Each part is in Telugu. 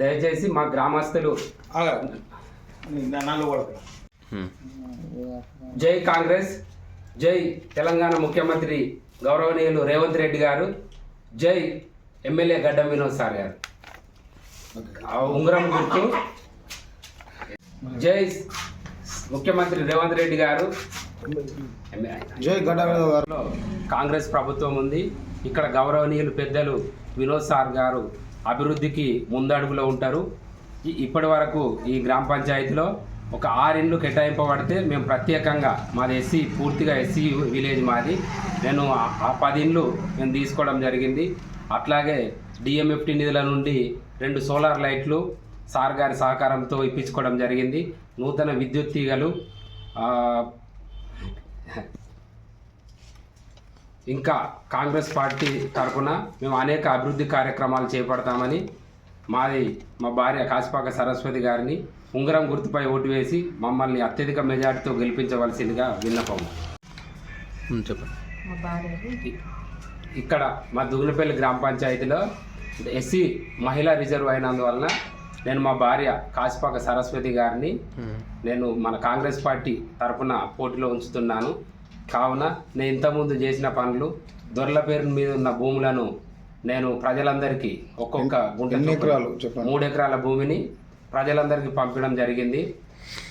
దయచేసి మా గ్రామస్తులు జై కాంగ్రెస్ జై తెలంగాణ ముఖ్యమంత్రి గౌరవనీయులు రేవంత్ రెడ్డి గారు జై ఎమ్మెల్యే గడ్డం వినోద్ సార్ గారు. ఉంగరం గుర్తు. జై ముఖ్యమంత్రి రేవంత్ రెడ్డి గారు కాంగ్రెస్ ప్రభుత్వం ఉంది. ఇక్కడ గౌరవనీయులు పెద్దలు వినోద్ సార్ గారు అభివృద్ధికి ముందడుగులో ఉంటారు. ఇప్పటి వరకు ఈ గ్రామ పంచాయతీలో ఒక ఆరిండ్లు కేటాయింపబడితే మేము ప్రత్యేకంగా మాది ఎస్సీ పూర్తిగా ఎస్సీ విలేజ్ మాది. నేను ఆ- పది ఇండ్లు మేము తీసుకోవడం జరిగింది. అట్లాగే డిఎంఎఫ్టీ నిధుల నుండి రెండు సోలార్ లైట్లు సార్ గారి సహకారంతో ఇప్పించుకోవడం జరిగింది. నూతన విద్యుత్ తీగలు ఇంకా కాంగ్రెస్ పార్టీ తరఫున మేము అనేక అభివృద్ధి కార్యక్రమాలు చేపడతామని మాది మా భార్య కాసిపాక సరస్వతి గారిని ఉంగరం గుర్తుపై ఓటు వేసి మమ్మల్ని అత్యధిక మెజార్టీతో గెలిపించవలసిందిగా విన్నపం. చెప్పండి. ఇక్కడ మా దుగునపల్లి గ్రామ పంచాయతీలో ఎస్సీ మహిళా రిజర్వ్ అయినందువలన నేను మా భార్య కాసిపాక సరస్వతి గారిని నేను మన కాంగ్రెస్ పార్టీ తరపున పోటీలో ఉంచుతున్నాను. కావున నేను ఇంతకుముందు చేసిన పనులు దొరల పేరు మీద ఉన్న భూములను నేను ప్రజలందరికీ ఒక్కొక్క గుంట మూడు ఎకరాల భూమిని ప్రజలందరికీ పంపడం జరిగింది.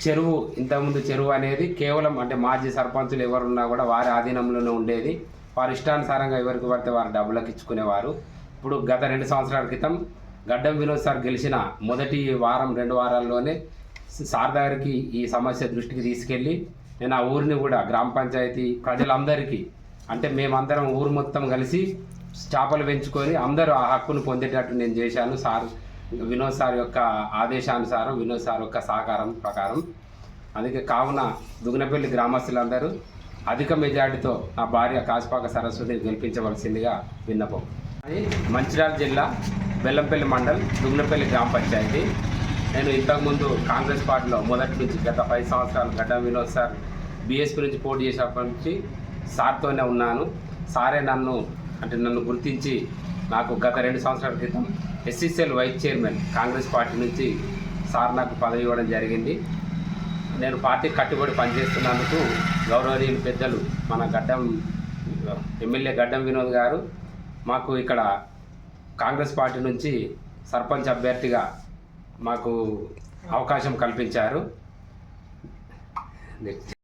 చెరువు ఇంతకుముందు చెరువు అనేది కేవలం అంటే మాజీ సర్పంచులు ఎవరున్నా కూడా వారి ఆధీనంలోనే ఉండేది. వారి ఇష్టానుసారంగా ఎవరికి పడితే వారు డబ్బులకు ఇచ్చుకునేవారు. ఇప్పుడు గత రెండు సంవత్సరాల క్రితం గడ్డం వినోద్ సార్ గెలిచిన మొదటి వారం రెండు వారాల్లోనే సార్ దగ్గరికి ఈ సమస్య దృష్టికి తీసుకెళ్ళి నేను ఆ ఊరిని కూడా గ్రామ పంచాయతీ ప్రజలందరికీ అంటే మేమందరం ఊరు మొత్తం కలిసి చేపలు పెంచుకొని అందరూ ఆ హక్కును పొందేటట్టు నేను చేశాను. సార్ వినోద్ సార్ యొక్క ఆదేశానుసారం వినోద్ సార్ యొక్క సహకారం ప్రకారం. అందుకే కావున దుగ్నపల్లి గ్రామస్తులందరూ అధిక మెజార్టీతో నా భార్య కాశపాక సరస్వతిని గెలిపించవలసిందిగా విన్నపం. అది మంచిర్యాల జిల్లా బెల్లంపల్లి మండల్ దుగ్నపల్లి గ్రామ పంచాయతీ. నేను ఇంతకుముందు కాంగ్రెస్ పార్టీలో మొదటి నుంచి గత పది సంవత్సరాలు గడ్డం వినోద్ సార్ బీఎస్పీ నుంచి పోటీ చేసినప్పటి నుంచి సార్తోనే ఉన్నాను. సారే నన్ను అంటే నన్ను గుర్తించి నాకు గత రెండు సంవత్సరాల క్రితం SCCL vice chairman Congress party నుంచి సార్ నాకు పదవి ఇవ్వడం జరిగింది. నేను పార్టీ కట్టుబడి పనిచేస్తున్నందుకు గౌరవనీయులు పెద్దలు మన గడ్డం ఎమ్మెల్యే గడ్డం వినోద్ గారు మాకు ఇక్కడ కాంగ్రెస్ పార్టీ నుంచి సర్పంచ్ అభ్యర్థిగా మాకు అవకాశం కల్పించారు.